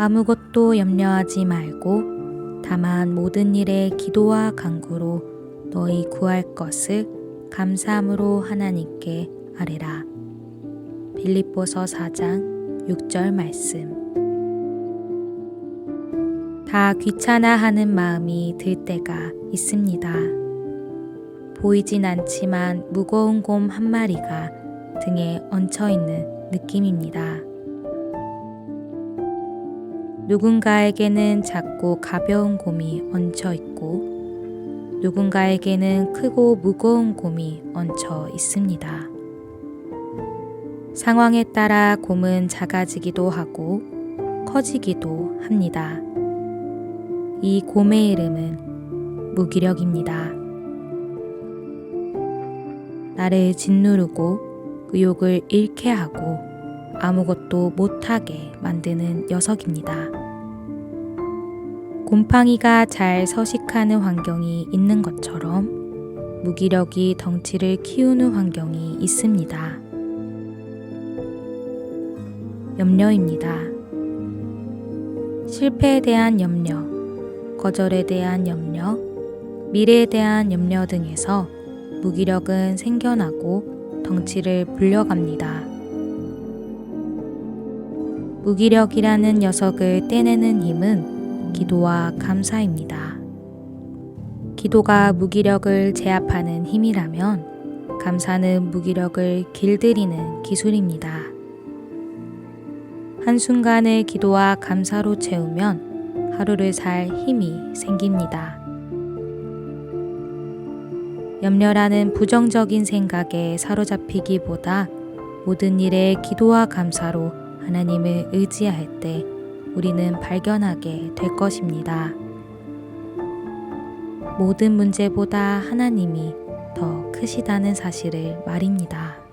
아무것도 염려하지 말고 다만 모든 일에 기도와 간구로 너희 구할 것을 감사함으로 하나님께 아뢰라. 빌립보서 4장 6절 말씀. 다 귀찮아하는 마음이 들 때가 있습니다. 보이진 않지만 무거운 곰 한 마리가 등에 얹혀 있는 느낌입니다. 누군가에게는 작고 가벼운 곰이 얹혀 있고 누군가에게는 크고 무거운 곰이 얹혀 있습니다. 상황에 따라 곰은 작아지기도 하고 커지기도 합니다. 이 곰의 이름은 무기력입니다. 나를 짓누르고 의욕을 잃게 하고 아무것도 못하게 만드는 녀석입니다. 곰팡이가 잘 서식하는 환경이 있는 것처럼 무기력이 덩치를 키우는 환경이 있습니다. 염려입니다. 실패에 대한 염려, 거절에 대한 염려, 미래에 대한 염려 등에서 무기력은 생겨나고 덩치를 불려갑니다. 무기력이라는 녀석을 떼내는 힘은 기도와 감사입니다. 기도가 무기력을 제압하는 힘이라면 감사는 무기력을 길들이는 기술입니다. 한순간을 기도와 감사로 채우면 하루를 살 힘이 생깁니다. 염려라는 부정적인 생각에 사로잡히기보다 모든 일에 기도와 감사로 하나님을 의지할 때 우리는 발견하게 될 것입니다. 모든 문제보다 하나님이 더 크시다는 사실을 말입니다.